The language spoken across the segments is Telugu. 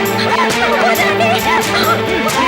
I'm sorry.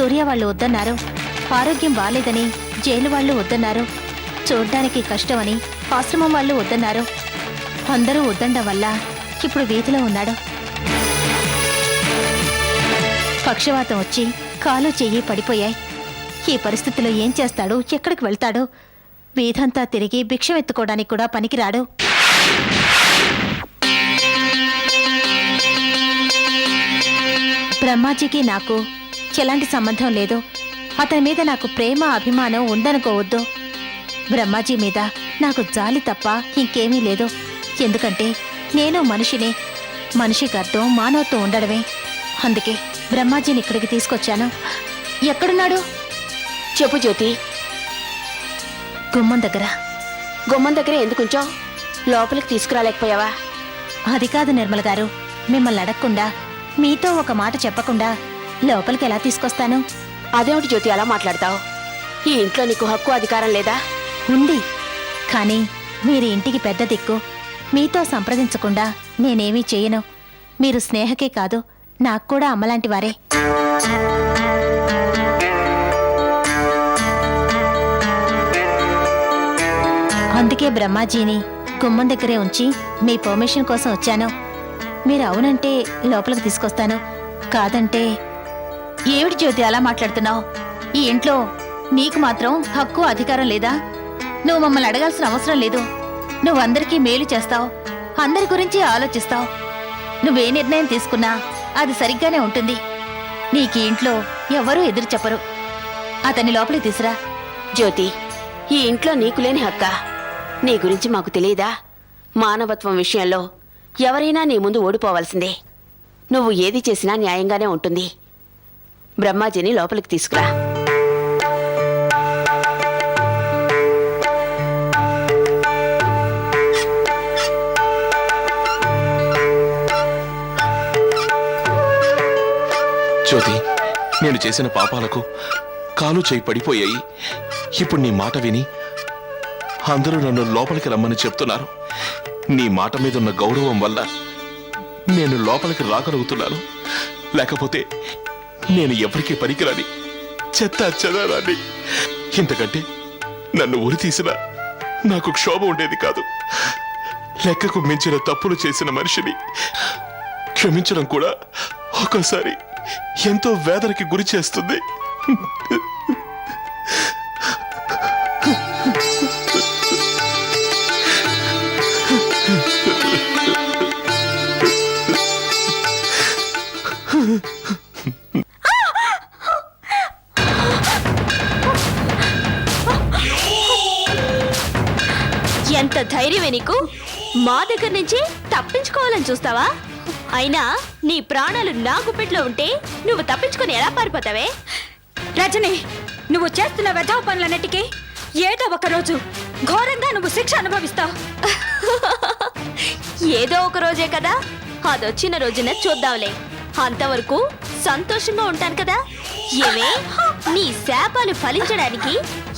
సూర్య వాళ్ళు వద్దన్నారు. ఆరోగ్యం బాలేదని జైలు వాళ్ళు వద్దన్నారు. చూడ్డానికి కష్టమని ఆశ్రమం వాళ్ళు వద్దన్నారు. అందరూ వద్దండం వల్ల ఇప్పుడు వీధిలో ఉన్నాడు. పక్షవాతం వచ్చి కాలు చెయ్యి పడిపోయాయి. ఈ పరిస్థితిలో ఏం చేస్తాడు? ఎక్కడికి వెళ్తాడు? వీధంతా తిరిగి భిక్షం ఎత్తుకోవడానికి కూడా పనికిరాడు. బ్రహ్మాజీకి నాకు ఎలాంటి సంబంధం లేదు. అతని మీద నాకు ప్రేమ అభిమానం ఉందనుకోవద్దు. బ్రహ్మాజీ మీద నాకు జాలి తప్ప ఇంకేమీ లేదు. ఎందుకంటే నేను మనిషినే. మనిషికి అర్థం మానవత్వం ఉండడమే. అందుకే బ్రహ్మాజీని ఇక్కడికి తీసుకొచ్చాను. ఎక్కడున్నాడు? చెప్పు జ్యోతి. గుమ్మం దగ్గర. గుమ్మం దగ్గర ఎందుకుంచో? లోపలికి తీసుకురాలేకపోయావా? అది కాదు నిర్మల గారు మిమ్మల్ని అడగకుండా మీతో ఒక మాట చెప్పకుండా లోపలికి ఎలా తీసుకొస్తాను? అదేమిటి జ్యోతి అలా మాట్లాడతావు? ఈ ఇంట్లో నీకు హక్కు అధికారం లేదా? ఉంది. కానీ మీరు ఇంటికి పెద్ద దిక్కు. మీతో సంప్రదించకుండా నేనేమీ చేయను. మీరు స్నేహకే కాదు నాకు కూడా అమ్మలాంటి వారే. అందుకే బ్రహ్మాజీని గుమ్మం దగ్గరే ఉంచి మీ పర్మిషన్ కోసం వచ్చాను. మీరు అవునంటే లోపలికి తీసుకొస్తాను. కాదంటే ఏమిటి జ్యోతి అలా మాట్లాడుతున్నావు? ఈ ఇంట్లో నీకు మాత్రం హక్కు అధికారం లేదా? నువ్వు మమ్మల్ని అడగాల్సిన అవసరం లేదు. నువ్వు అందరికీ మేలు చేస్తావు. అందరి గురించి ఆలోచిస్తావు. నువ్వే నిర్ణయం తీసుకున్నా అది సరిగ్గానే ఉంటుంది. నీకు ఇంట్లో ఎవరూ ఎదురు చెప్పరు. అతన్ని లోపలికి తీసురా. జ్యోతి ఈ ఇంట్లో నీకు లేని హక్క? నీ గురించి మాకు తెలియదా? మానవత్వం విషయంలో ఎవరైనా నీ ముందు ఓడిపోవాల్సిందే. నువ్వు ఏది చేసినా న్యాయంగానే ఉంటుంది. బ్రహ్మాజీని లోపలికి తీసుకురా. జ్యోతి నేను చేసిన పాపాలకు కాలు చేయి పడిపోయాయి. ఇప్పుడు నీ మాట విని అందరూ నన్ను లోపలికి రమ్మని చెప్తున్నారు. నీ మాట మీద ఉన్న గౌరవం వల్ల నేను లోపలికి రాగలుగుతున్నాను. లేకపోతే నేను ఎవరికీ పనికిరాని చెత్త చెదారాన్ని. ఇంతకంటే నన్ను ఉరి తీసిన నాకు క్షోభ ఉండేది కాదు. లెక్కకు మించిన తప్పులు చేసిన మనిషిని క్షమించడం కూడా ఒక్కోసారి ఎంతో వేదనకి గురి చేస్తుంది. ఎంత ధైర్యమే నీకు? మా దగ్గర నుంచి తప్పించుకోవాలని చూస్తావా? అయినా నీ ప్రాణాలు నా గుప్పెట్లో ఉంటే నువ్వు తప్పించుకొని ఎలా పారిపోతావే? రజని నువ్వు చేస్తున్న వెధవ పనులన్నిటికీ ఏదో ఒక రోజు ఘోరంగా నువ్వు శిక్ష అనుభవిస్తావు. ఏదో ఒక రోజే కదా? అదొచ్చిన రోజున చూద్దాంలే. అంతవరకు సంతోషంగా ఉంటాను కదా. ఏమే నీ శాపాలు ఫలించడానికి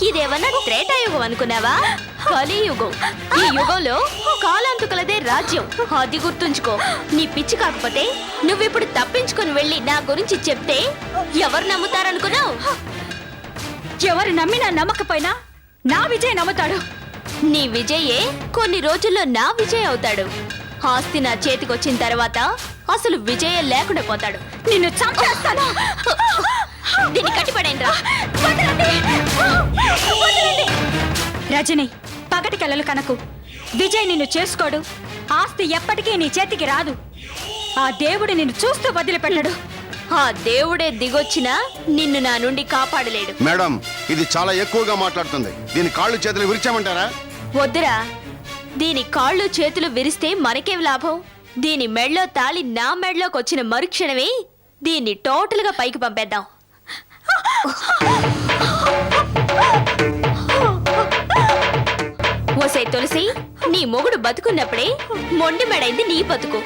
ఇదేమన్నా త్రేటాయుగం అనుకున్నావా? కలియుగం ఈ యుగంలో కాలాంతుకలదే రాజ్యం. అది గుర్తుంచుకో నీ పిచ్చి కాకపోతే నువ్విప్పుడు తప్పించుకొని వెళ్ళి నా గురించి చెప్తే ఎవరు నమ్ముతారనుకున్నావు? ఎవరు నమ్మినా నమ్మకపోయినా నా విజయ్ నమ్ముతాడు. నీ విజయే కొన్ని రోజుల్లో నా విజయ్ అవుతాడు. ఆస్తి నా చేతికొచ్చిన తర్వాత అసలు విజయం లేకుండా పోతాడు. నిన్ను చంపేస్తాను. దీన్ని కట్టిపడేంట్రా రజని పగటి కలలు కనకు. విజయ్ నిన్ను చేసుకోడు. ఆస్తి ఎప్పటికీ నీ చేతికి రాదు. ఆ దేవుడు నిన్ను చూస్తూ వదిలిపెట్టడు. ఆ దేవుడే దిగొచ్చినా నిన్ను నా నుండి కాపాడలేడు. మేడం ఇది చాలా ఎక్కువగా మాట్లాడుతుంది. దీని కాళ్ళు చేతులు విరిచామంటారా? వద్దురా. దీని కాళ్ళు చేతులు విరిస్తే మనకేం లాభం? దీని మెడలో తాళి నా మెళ్ళలోకి వచ్చిన మరుక్షణమే దీన్ని టోటల్గా పైకి పంపేద్దాం. ఓసే తులసి నీ మొగుడు బతుకున్నప్పుడే మొండి మెడైంది నీ బతుకు.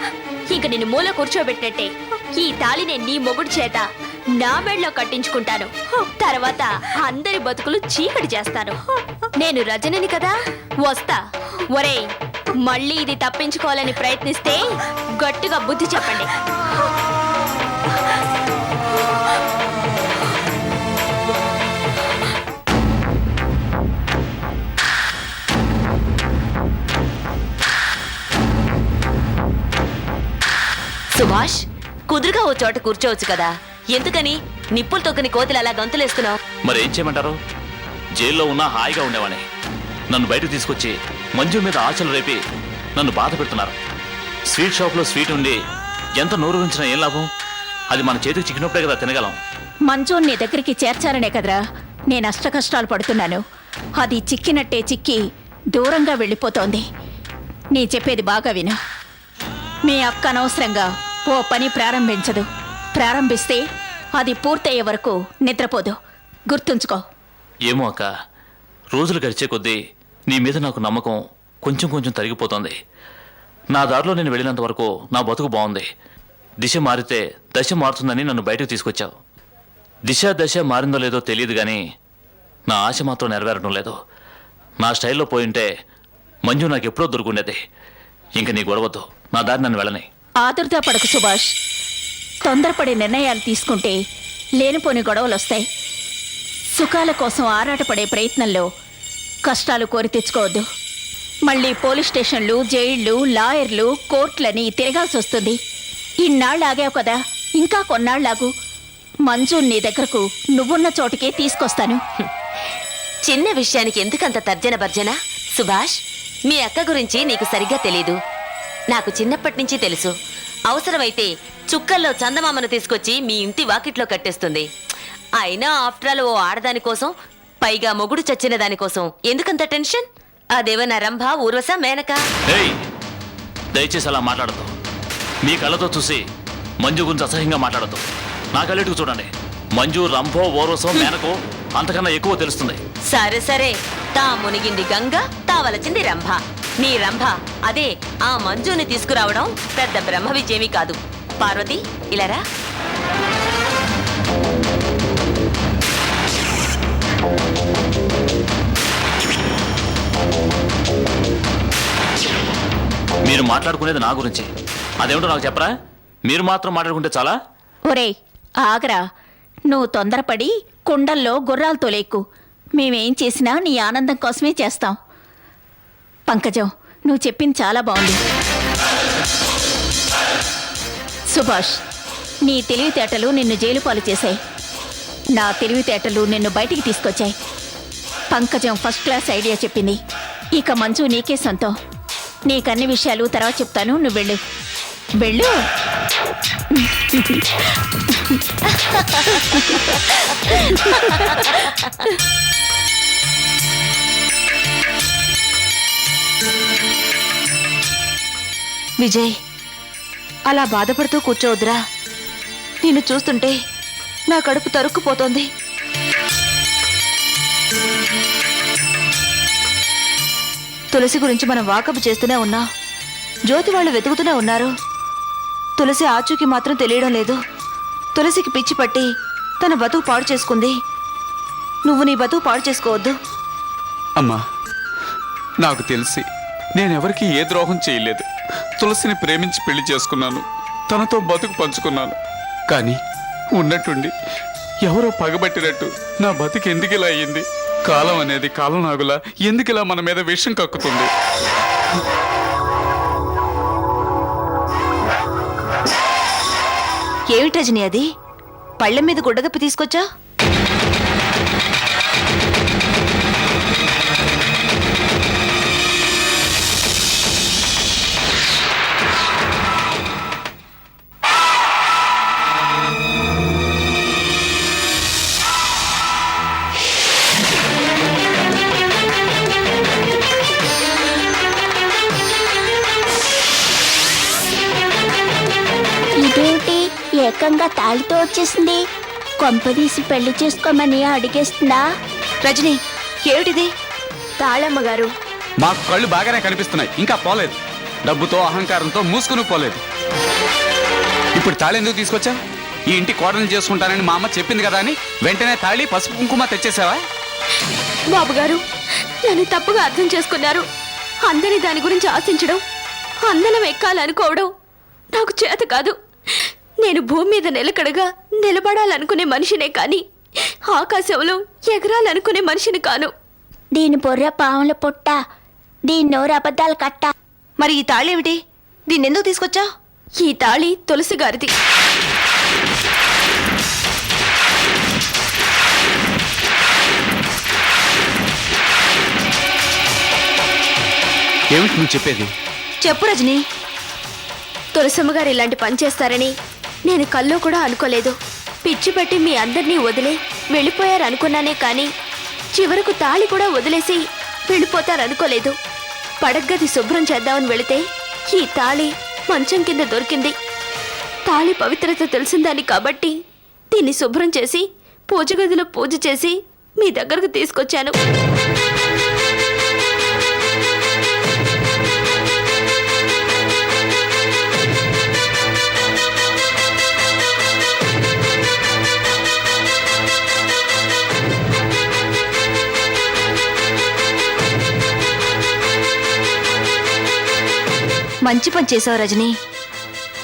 ఇంక నిన్ను మూల కూర్చోబెట్టినట్టే ఈ తాళినే నీ మొగుడు చేత. నా మెడలో కట్టించుకుంటాను. తర్వాత అందరి బతుకులు చీకటి చేస్తాను. నేను రజనిని కదా? వస్తా. ఒరే మళ్ళీ ఇది తప్పించుకోవాలని ప్రయత్నిస్తే గట్టిగా బుద్ధి చెప్పండి. సుభాష్ కుదురుగా ఓ చోట కూర్చోవచ్చు కదా? ఎందుకని నిప్పులు తొక్కని కోతులు అలా గంతులేస్తున్నావు? మరి ఏం చేయమంటారు? జైల్లో ఉన్నా హాయిగా ఉండేవాని నన్ను బయటకు తీసుకొచ్చి మంజు మీద ఆశలు రేపి నన్ను బాధ పెడుతున్నారు. స్వీట్ షాప్లో స్వీట్ ఉండి ఎంత నోరు ఉంచినా ఏం లాభం? అది మన చేతికి చిక్కినప్పుడే కదా తినగలం. మంజు నీ దగ్గరికి చేర్చాలనే కదరా. నేను అష్ట కష్టాలు పడుతున్నాను. అది చిక్కినట్టే చిక్కి దూరంగా వెళ్ళిపోతోంది. నీ చెప్పేది బాగా విను. మీ అక్క అనవసరంగా ఓ పని ప్రారంభించదు. ప్రారంభిస్తే అది పూర్తయ్యే వరకు నిద్రపోదు. గుర్తుంచుకో. ఏమో అక్క. రోజులు గడిచే కొద్దీ నీ మీద నాకు నమ్మకం కొంచెం కొంచెం తరిగిపోతుంది. నా దారిలో నేను వెళ్ళినంత వరకు నా బతుకు బాగుంది. దిశ మారితే దశ మారుతుందని నన్ను బయటకు తీసుకొచ్చావు. దిశ దశ మారిందో లేదో తెలియదు కానీ నా ఆశ మాత్రం నెరవేరడం లేదు. నా స్టైల్లో పోయింటే మంజు నాకు ఎప్పుడో దొరుకుండేది ఇంక నీ గొడవద్దు. నా దారి నన్ను వెళ్ళని ఆదుర్దా పడకు సుభాష్. తొందరపడి నిర్ణయాలు తీసుకుంటే లేనిపోని గొడవలు వస్తాయి సుఖాల కోసం ఆరాటపడే ప్రయత్నంలో కష్టాలు కోరి తెచ్చుకోవద్దు. మళ్ళీ పోలీస్ స్టేషన్లు జైళ్ళు లాయర్లు కోర్టులని తిరగాల్సి వస్తుంది ఇన్నాళ్ళు ఆగావు కదా ఇంకా కొన్నాళ్ళాగు మంజు నీ దగ్గరకు నువ్వున్న చోటుకే తీసుకొస్తాను. చిన్న విషయానికి ఎందుకంత తర్జన భర్జన? సుభాష్ మీ అక్క గురించి నీకు సరిగ్గా తెలీదు. నాకు చిన్నప్పటి నుంచి తెలుసు. అవసరమైతే చుక్కల్లో చందమామను తీసుకొచ్చి మీ ఇంటి వాకిట్లో కట్టేస్తుంది. అయినా ఆఫ్టర్ ఆల్ ఓ ఆడదాని కోసం పైగా మొగుడు చచ్చిన దానికోసం ఎందుకంత టెన్షన్? అదేవన్నా రంభ ఊర్వశ మేనక. ఏయ్! దయచేసి అలా మాట్లాడదు మీ కళ్ళతో చూసి మంజు గురించి అసహ్యంగా మాట్లాడద్దు. నా కళ్ళెటుకు చూడండి. మంజు రంభో ఓరోసో మేనకో అంతకన్నా ఎక్కువ తెలుస్తుంది. సరే సరే. తా మునిగింది గంగ తా వలచింది రంభ. నీ రంభ అదే ఆ మంజుని తీసుకురావడం పెద్ద బ్రహ్మ విజయమీ కాదు. పార్వతి ఇలారా మీరు మాట్లాడుకునేది నా గురించి. అదేమిటో నాకు చెప్పరా? మీరు మాత్రం మాట్లాడుకుంటే చాలా? ఒరేయ్ ఆగరా. నువ్వు తొందరపడి కుండల్లో గుర్రాలు తోలేకు. మేమేం చేసినా నీ ఆనందం కోసమే చేస్తాం. పంకజం నువ్వు చెప్పింది చాలా బాగుంది. సుభాష్ నీ తెలివితేటలు నిన్ను జైలు పాలు చేశాయి. నా తెలివితేటలు నిన్ను బయటికి తీసుకొచ్చాయి. పంకజం ఫస్ట్ క్లాస్ ఐడియా చెప్పింది. ఇక మంచు నీకే సొంతం. నీకన్ని విషయాలు తర్వాత చెప్తాను నువ్వు వెళ్ళు. వెళ్ళు? విజయ్ అలా బాధపడుతూ కూర్చోవద్దురా. నిన్ను చూస్తుంటే నా కడుపు తరుక్కుపోతోంది. తులసి గురించి మనం వాకప్ చేస్తూనే ఉన్నా జ్యోతి వాళ్ళు వెతుకుతూనే ఉన్నారు. తులసి ఆచూకి మాత్రం తెలియడం లేదు. తులసికి పిచ్చి పట్టి తన బతుకు పాడు చేసుకుంది. నువ్వు నీ బతుకు పాడు చేసుకోవద్దు. అమ్మా నాకు తెలిసి. నేనెవరికి ఏ ద్రోహం చేయలేదు. తులసిని ప్రేమించి పెళ్ళి చేసుకున్నాను. తనతో బతుకు పంచుకున్నాను. కానీ ఉన్నట్టుండి ఎవరో పగబట్టినట్టు నా బతుకు ఎందుకు ఇలా అయ్యింది? కాలం అనేది కాలం నాగులా ఎందుకు ఇలా మన మీద విషం కక్కుతుంది? ఏమిటి రజని అది? పళ్ళెం మీద గుడ్డగప్పి తీసుకొచ్చా? ఏకంగా తాళితో వచ్చేసింది. కొంపదీసి పెళ్ళి చేసుకోమని అడిగేస్తుందా? రజని ఏమిటిది? తాళమ్మ గారు మాకు కళ్ళు బాగానే కనిపిస్తున్నాయి. ఇంకా పోలేదు. డబ్బుతో అహంకారంతో మూసుకుని పోలేదు. ఇప్పుడు తాళి ఎందుకు తీసుకొచ్చా? ఈ ఇంటి కోడలు చేసుకుంటానని మా అమ్మ చెప్పింది కదా అని వెంటనే తాళి పసుపు కుంకుమ తెచ్చేసావా? బాబు గారు నన్ను తప్పుగా అర్థం చేసుకున్నారు. అందరి దాని గురించి ఆశించడం అందలం ఎక్కాలనుకోవడం నాకు చేత కాదు. నేను భూమి మీద నిలకడగా నిలబడాలనుకునే మనిషినే కానీ ఆకాశంలో ఎగరాలనుకునే మనిషిని కాను. దీని బొర్ర పాముల పుట్ట దీని నోరు అబద్ధాలు కట్ట. మరి ఈ తాళేమిటి దీన్ని ఎందుకు తీసుకొచ్చా? ఈ తాళి తులసి గారిది ఏమిటి నువ్వు చెప్పేది? చెప్పు రజని. తులసమ్మ గారు ఇలాంటి పని చేస్తారని నేను కల్లో కూడా అనుకోలేదు. పిచ్చి పట్టి మీ అందరినీ వదిలే వెళ్ళిపోయారు అనుకున్నానే కానీ చివరకు తాళి కూడా వదిలేసి వెళ్ళిపోతారనుకోలేదు. పడగ్గది శుభ్రం చేద్దామని వెళితే ఈ తాళి మంచం కింద దొరికింది. తాళి పవిత్రత తెలిసిందని కాబట్టి దీన్ని శుభ్రం చేసి పూజగదిలో పూజ చేసి మీ దగ్గరకు తీసుకొచ్చాను. మంచి పని చేసావు రజని.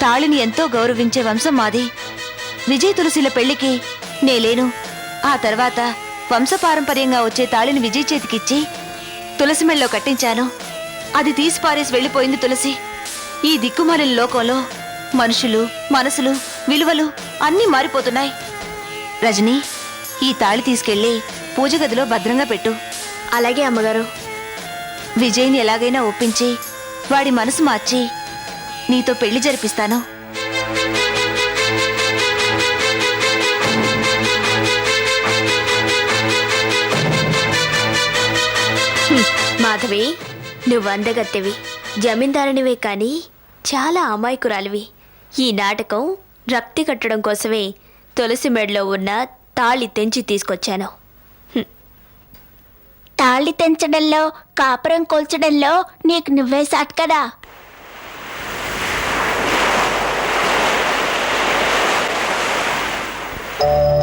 తాళిని ఎంతో గౌరవించే వంశం మాది. విజయ్ తులసిల పెళ్ళికి నేలేను. ఆ తర్వాత వంశపారంపర్యంగా వచ్చే తాళిని విజయ్ చేతికిచ్చి తులసి మెళ్ళలో కట్టించాను. అది తీసి పారేసి వెళ్ళిపోయింది తులసి. ఈ దిక్కుమాలిన లోకంలో మనుషులు మనసులు విలువలు అన్నీ మారిపోతున్నాయి. రజని ఈ తాళి తీసుకెళ్ళి పూజ గదిలో భద్రంగా పెట్టు. అలాగే అమ్మగారు. విజయ్ని ఎలాగైనా ఒప్పించి వాడి మనసు మార్చి నీతో పెళ్ళి జరిపిస్తాను. మాధవి నువ్వు అందగత్తెవి జమీందారునివే కానీ చాలా అమాయకురాలివి. ఈ నాటకం రక్తి కట్టడం కోసమే తులసి మెడలో ఉన్న తాళి తెంచి తీసుకొచ్చాను. తాళి తెంచడంలో కాపురం కోల్చడంలో నీకు నువ్వే సాట్ కదా. మంజు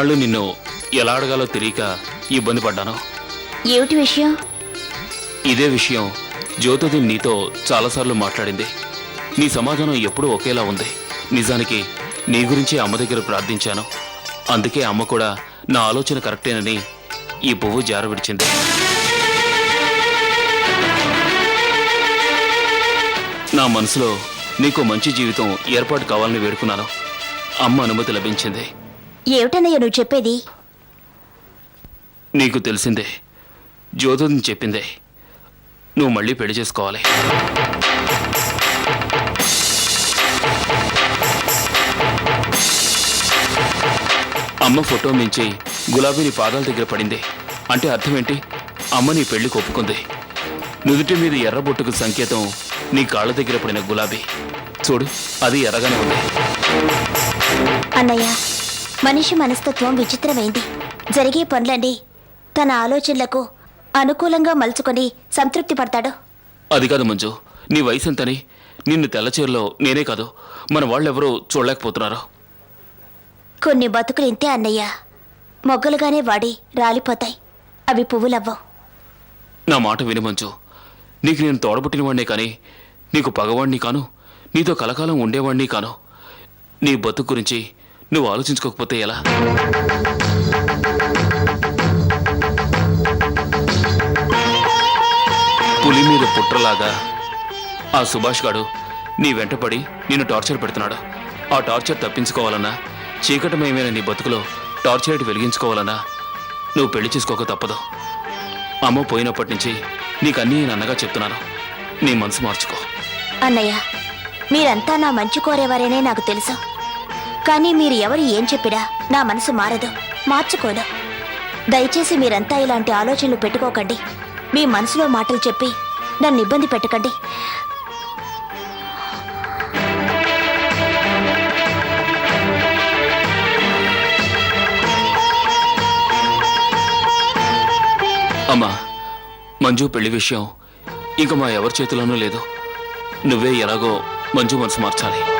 ఇన్నాళ్ళు నిన్ను ఎలా అడగాలో తెలియక ఇబ్బంది పడ్డాను. ఏమిటి విషయం? ఇదే విషయం జ్యోతిది నీతో చాలాసార్లు మాట్లాడింది. నీ సమాధానం ఎప్పుడూ ఒకేలా ఉంది. నిజానికి నీ గురించి అమ్మ దగ్గర ప్రార్థించాను. అందుకే అమ్మ కూడా నా ఆలోచన కరెక్టేనని ఈ పువ్వు జార విడిచింది. నా మనసులో నీకు మంచి జీవితం ఏర్పాటు కావాలని వేడుకున్నాను. అమ్మ అనుమతి లభించింది. ఏమిటన్నయ్య నువ్వు చెప్పేది? నీకు తెలిసిందే జ్యోతిని చెప్పిందే నువ్వు మళ్ళీ పెళ్ళి చేసుకోవాలి. అమ్మ ఫోటో మించి గులాబీ నీ పాదాల దగ్గర పడింది అంటే అర్థం ఏంటి అమ్మ నీ పెళ్ళికి ఒప్పుకుంది. నుదుటి మీద ఎర్రబొట్టుకు సంకేతం నీ కాళ్ళ దగ్గర పడిన గులాబీ. చూడు అది ఎర్రగానే ఉంది. అన్నయ్య మనిషి మనస్తత్వం విచిత్రమైంది. జరిగే పనులన్నీ తన ఆలోచనలకు అనుకూలంగా మలుచుకొని సంతృప్తి పడతాడు. అది కాదు మంజు నీ వయసు ఎంతని నిన్ను తెల్లచీరలో నేనే కాదు మన వాళ్ళెవరూ చూడలేకపోతున్నారు. కొన్ని బతుకులు ఇంతే అన్నయ్య. మొగ్గలుగానే వాడి రాలిపోతాయి. అవి పువ్వులవ్వవు. నా మాట విను నీకు నేను తోడబుట్టిన వాడినే కానీ నీకు పగవాణ్ణి కాను నీతో కలకాలం ఉండేవాణ్ణి కాను. నీ బతుకు గురించి నువ్వు ఆలోచించుకోకపోతే ఎలా? పులి మీద పుట్రలాగా ఆ సుభాష్ గాడు నీ వెంటపడి నిన్ను టార్చర్ పెడుతున్నాడు. ఆ టార్చర్ తప్పించుకోవాలన్నా చీకటమయమైన నీ బతుకులో టార్చర్ వెలిగించుకోవాలన్నా నువ్వు పెళ్ళి చేసుకోక తప్పదు. అమ్మ పోయినప్పటి నుంచి నీకన్నీ నన్నగా అన్నగా చెప్తున్నాను. నీ మనసు మార్చుకో. అన్నయ్య మీరంతా నా మంచి కోరేవారేనే నాకు తెలుసు. కానీ మీరు ఎవరు ఏం చెప్పినా నా మనసు మారదు మార్చుకోను. దయచేసి మీరంతా ఇలాంటి ఆలోచనలు పెట్టుకోకండి. మీ మనసులో మాటలు చెప్పి నన్ను ఇబ్బంది పెట్టకండి. అమ్మా మంజు పెళ్ళి విషయం ఇంకా మా ఎవరి చేతిలోనూ లేదు. నువ్వే ఎలాగో మంజు మనసు మార్చాలి.